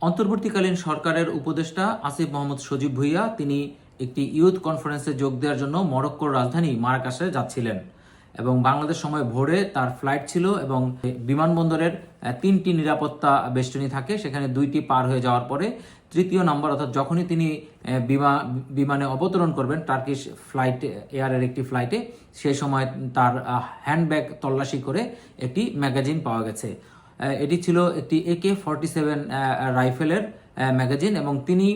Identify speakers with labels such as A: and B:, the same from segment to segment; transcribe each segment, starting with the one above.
A: অন্তর্বর্তীকালীন সরকারের উপদেষ্টা আসিফ মোহাম্মদ সজীব ভুইয়া তিনি একটি ইউথ কনফারেন্সে যোগ দেওয়ার জন্য মরক্কোর রাজধানী মারাকাসে যাচ্ছিলেন এবং বাংলাদেশ সময় ভোরে তার ফ্লাইট ছিল এবং বিমানবন্দরের তিনটি নিরাপত্তা বেষ্টনী থাকে, সেখানে দুইটি পার হয়ে যাওয়ার পরে তৃতীয় নাম্বার, অর্থাৎ যখনই তিনি বিমা- বিমানে অবতরণ করবেন টার্কিশ ফ্লাইট, এয়ারের একটি ফ্লাইটে সেই সময় তার হ্যান্ডব্যাগ তল্লাশি করে একটি ম্যাগাজিন পাওয়া গেছে। এটি ছিল একটি একে ফর্টি সেভেন রাইফেলের ম্যাগাজিন এবং তিনি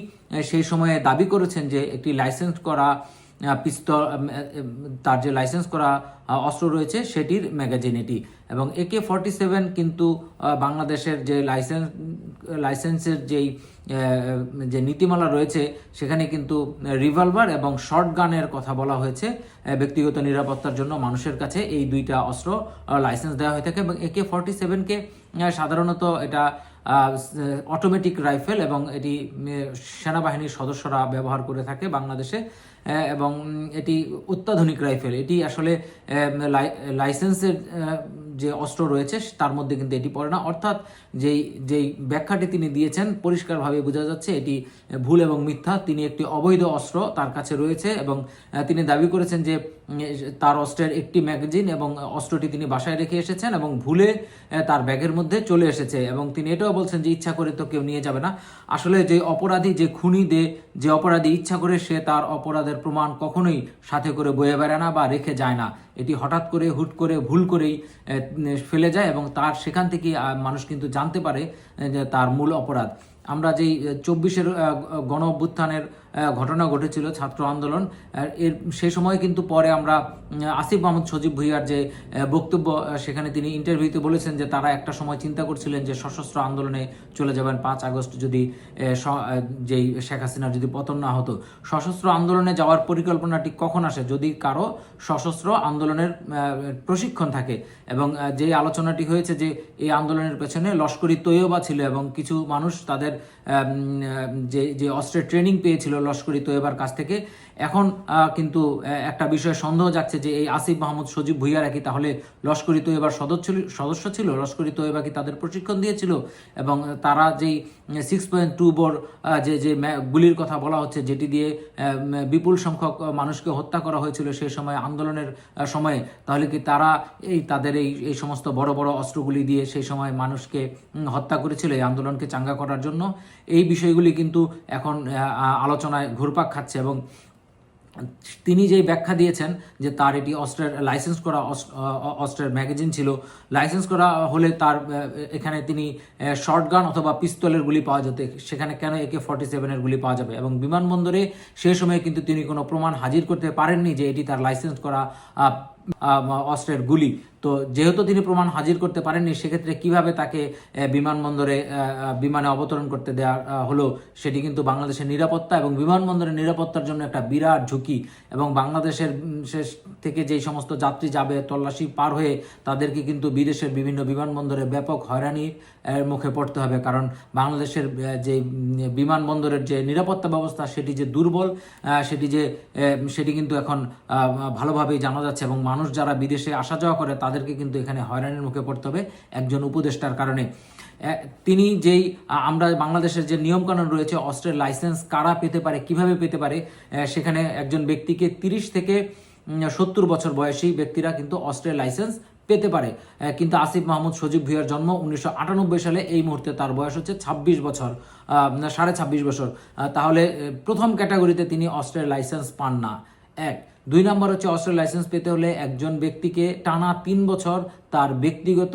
A: সেই সময়ে দাবি করেছেন যে একটি লাইসেন্স করা পিস্তল তার যে লাইসেন্স করা অস্ত্র রয়েছে, সেটির ম্যাগাজিন এটি। এবং একে ফর্টি সেভেন কিন্তু বাংলাদেশের যে লাইসেন্স লাইসেন্সের যেই যে নীতিমালা রয়েছে, সেখানে কিন্তু রিভলভার এবং শর্ট গানের কথা বলা হয়েছে ব্যক্তিগত নিরাপত্তার জন্য মানুষের কাছে এই দুইটা অস্ত্র লাইসেন্স দেওয়া হয়ে থাকে। এবং একে ফর্টি সেভেনকে সাধারণত এটা অটোমেটিক রাইফেল এবং এটি সেনাবাহিনীর সদস্যরা ব্যবহার করে থাকে বাংলাদেশে এবং এটি অত্যাধুনিক রাইফেল এটি আসলে লাই- লাইসেন্সের যে অস্ত্র রয়েছে, তার মধ্যে কিন্তু এটি পড়ে না। অর্থাৎ যেই যেই ব্যাখ্যাটি তিনি দিয়েছেন, পরিষ্কারভাবে বোঝা যাচ্ছে এটি ভুল এবং মিথ্যা। তিনি একটি অবৈধ অস্ত্র তার কাছে রয়েছে এবং তিনি দাবি করেছেন যে তার অস্ত্রের একটি ম্যাগাজিন এবং অস্ত্রটি তিনি বাসায় রেখে এসেছেন এবং ভুলে তার ব্যাগের মধ্যে চলে এসেছে এবং তিনি এটাও বলছেন যে ইচ্ছা করে তো কেউ নিয়ে যাবে না। আসলে যে অপরাধী, যে খুনি দে যে অপরাধী ইচ্ছা করে সে তার অপরাধের প্রমাণ কখনোই সাথে করে বয়ে বেড়ায় না বা রেখে যায় না। এটি হঠাৎ করে, হুট করে, ভুল করেই ফেলে যায় এবং তার সেখান থেকে মানুষ কিন্তু জানতে পারে যে তার মূল অপরাধ। আমরা যেই চব্বিশের গণ অভ্যুত্থানের ঘটনা ঘটেছিল, ছাত্র আন্দোলন। এর সেই সময় কিন্তু পরে আমরা আসিফ মাহমুদ সজীব ভুইয়ার যে বক্তব্য সেখানে তিনি ইন্টারভিউতে বলেছেন যে তারা একটা সময় চিন্তা করছিলেন যে সশস্ত্র আন্দোলনে চলে যাবেন পাঁচ আগস্ট যদি স- যেই শেখ হাসিনার যদি পতন না হতো। সশস্ত্র আন্দোলনে যাওয়ার পরিকল্পনাটি কখন আসে? যদি কারও সশস্ত্র আন্দোলনের প্রশিক্ষণ থাকে এবং যে আলোচনাটি হয়েছে যে এই আন্দোলনের পেছনে লস্করি তৈয়বা ছিল এবং কিছু মানুষ তাদের যে যে অস্ত্রের ট্রেনিং পেয়েছিল লস্করি তৈয়বার কাছ থেকে। এখন কিন্তু একটা বিষয়ে সন্দেহ যাচ্ছে যে এই আসিফ মাহমুদ, সজীব ভুইয়ারা কি তাহলে লস্করি তৈয়বার সদস্য সদস্য ছিল? লস্করি তৈয়বা কি তাদের প্রশিক্ষণ দিয়েছিল? এবং তারা যেই সিক্স পয়েন্ট টু বোর যে যে গুলির কথা বলা হচ্ছে, যেটি দিয়ে বিপুল সংখ্যক মানুষকে হত্যা করা হয়েছিল সেই সময় আন্দোলনের সময়ে, তাহলে কি তারা এই, তাদের এই এই সমস্ত বড় বড় অস্ত্রগুলি দিয়ে সেই সময় মানুষকে হত্যা করেছিল এই আন্দোলনকে চাঙ্গা করার জন্য? এই বিষয়গুলি কিন্তু এখন আলোচনায় ঘুরপাক খাচ্ছে এবং তিনি যেই ব্যাখ্যা দিয়েছেন যে তার এটি অস্ত্রের লাইসেন্স করা অস্ত্রের ম্যাগাজিন ছিল, লাইসেন্স করা হলে তার এখানে তিনি শর্ট গান অথবা পিস্তলের গুলি পাওয়া যেত, সেখানে কেন একে ফর্টি সেভেনের গুলি পাওয়া যাবে? এবং বিমানবন্দরে সে সময় কিন্তু তিনি কোনো প্রমাণ হাজির করতে পারেননি যে এটি তার লাইসেন্স করা অস্ত্রের গুলি। তো যেহেতু তিনি প্রমাণ হাজির করতে পারেননি, সেক্ষেত্রে কীভাবে তাকে বিমানবন্দরে বিমানে অবতরণ করতে দেওয়া হলো, সেটি কিন্তু বাংলাদেশের নিরাপত্তা এবং বিমানবন্দরের নিরাপত্তার জন্য একটা বিরাট ঝুঁকি। এবং বাংলাদেশের শেষ থেকে যেই সমস্ত যাত্রী যাবে, তল্লাশি পার হয়ে তাদেরকে কিন্তু বিদেশের বিভিন্ন বিমানবন্দরে ব্যাপক হয়রানির মুখে পড়তে হবে। কারণ বাংলাদেশের যে বিমানবন্দরের যে নিরাপত্তা ব্যবস্থা, সেটি যে দুর্বল সেটি যে সেটি কিন্তু এখন ভালোভাবেই জানা যাচ্ছে এবং মানুষ যারা বিদেশে আসা যাওয়া করে তাদেরকে কিন্তু এখানে হয়রানির মুখে পড়তে হবে একজন উপদেষ্টার কারণে। তিনি যেই আমরা বাংলাদেশের যে নিয়মকানুন রয়েছে অস্ত্রের লাইসেন্স কারা পেতে পারে কীভাবে পেতে পারে সেখানে একজন ব্যক্তিকে তিরিশ থেকে সত্তর বছর বয়সী ব্যক্তিরা কিন্তু অস্ত্রের লাইসেন্স পেতে পারে। কিন্তু আসিফ মাহমুদ সজীব ভুইয়ার জন্ম উনিশশো আটানব্বই সালে এই মুহূর্তে তার বয়স হচ্ছে ছাব্বিশ বছর আহ, সাড়ে ছাব্বিশ বছর। তাহলে প্রথম ক্যাটাগরিতে তিনি অস্ত্রের লাইসেন্স পান না। এক দুই নম্বর হচ্ছে অস্ত্রের লাইসেন্স পেতে হলে একজন ব্যক্তিকে টানা তিন বছর তার ব্যক্তিগত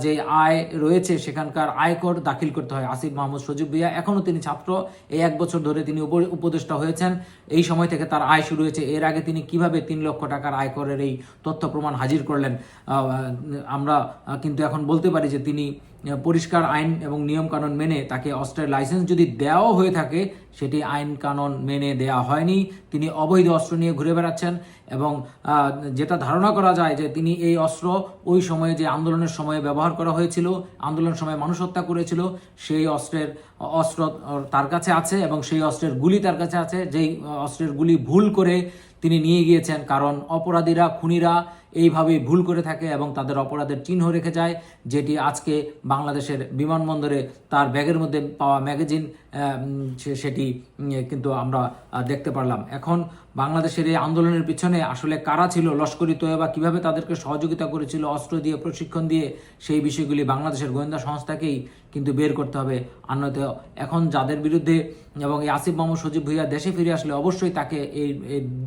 A: যে আয় রয়েছে, সেখানকার আয়কর দাখিল করতে হয় আসিফ মাহমুদ সজীব ভুইয়া। এখনও তিনি ছাত্র। এই এক বছর ধরে তিনি উপ- উপদেষ্টা হয়েছেন। এই সময় থেকে তার আয় শুরু হয়েছে। এর আগে তিনি কীভাবে তিন লক্ষ টাকার আয়করের এই তথ্য প্রমাণ হাজির করলেন আমরা কিন্তু এখন বলতে পারি যে তিনি পরিষ্কার আইন এবং নিয়ম কানুন মেনে তাকে অস্ত্রের লাইসেন্স যদি দেওয়াও হয়ে থাকে, সেটি আইন কানুন মেনে দেওয়া হয়নি। তিনি অবৈধ অস্ত্র নিয়ে ঘুরে বেড়াচ্ছেন এবং যেটা ধারণা করা যায় যে তিনি এই অস্ত্র ওই সময়ে যে আন্দোলনের সময়ে ব্যবহার করা হয়েছিল আন্দোলন সময় মানুষ হত্যা করেছিল, সেই অস্ত্রের, অস্ত্র তার কাছে আছে এবং সেই অস্ত্রের গুলি তার কাছে আছে, যেই অস্ত্রের গুলি ভুল করে তিনি নিয়ে গিয়েছেন, কারণ অপরাধীরা, খুনিরা এইভাবেই ভুল করে থাকে এবং তাদের অপরাধের চিহ্ন রেখে যায়, যেটি আজকে বাংলাদেশের বিমানবন্দরে তার ব্যাগের মধ্যে পাওয়া ম্যাগাজিন সেটি কিন্তু আমরা দেখতে পারলাম। এখন বাংলাদেশের এই আন্দোলনের পিছনে আসলে কারা ছিল লস্করি তোয়েবা কীভাবে তাদেরকে সহযোগিতা করেছিল, অস্ত্র দিয়ে, প্রশিক্ষণ দিয়ে, সেই বিষয়গুলি বাংলাদেশের গোয়েন্দা সংস্থাকেই কিন্তু বের করতে হবে। অন্যথা এখন যাদের বিরুদ্ধে এবং এই আসিফ মোহাম্মদ সজীব ভুইয়া দেশে ফিরে আসলে অবশ্যই তাকে এই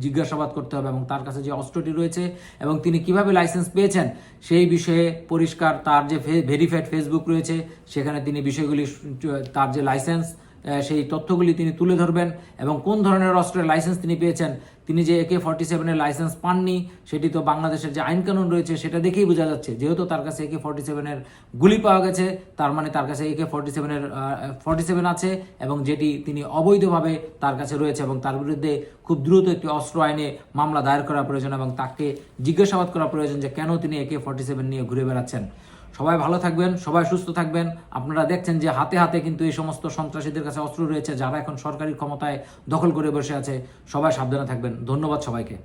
A: জিজ্ঞাসাবাদ করতে হবে এবং তার কাছে যে অস্ত্রটি রয়েছে এবং তিনি কীভাবে লাইসেন্স পেয়েছেন সেই বিষয়ে পরিষ্কার তার যে ভেরিফাইড ফেসবুক রয়েছে, সেখানে তিনি বিষয়গুলি, তার যে লাইসেন্স সেই তথ্যগুলি তিনি তুলে ধরবেন এবং কোন ধরনের অস্ত্রের লাইসেন্স তিনি পেয়েছেন, তিনি যে একে ফর্টি সেভেনের লাইসেন্স পাননি, সেটি তো বাংলাদেশের যে আইন কানুন রয়েছে সেটা দেখেই বোঝা যাচ্ছে। যেহেতু তার কাছে একে ফর্টি সেভেনের গুলি পাওয়া গেছে, তার মানে তার কাছে একে ফর্টি সেভেনের ফর্টি সেভেন আছে এবং যেটি তিনি অবৈধভাবে তার কাছে রয়েছে এবং তার বিরুদ্ধে খুব দ্রুত একটি অস্ত্র আইনে মামলা দায়ের করা প্রয়োজন এবং তাকে জিজ্ঞাসাবাদ করা প্রয়োজন যে কেন তিনি একে ফর্টি সেভেন নিয়ে ঘুরে বেড়াচ্ছেন। সবাই ভালো থাকবেন, সবাই সুস্থ থাকবেন। আপনারা দেখছেন যে হাতে হাতে কিন্তু এই সমস্ত সন্ত্রাসীদের কাছে অস্ত্র রয়েছে, যারা এখন সরকারি ক্ষমতায় দখল করে বসে আছে। সবাই সাবধানে থাকবেন। ধন্যবাদ সবাইকে।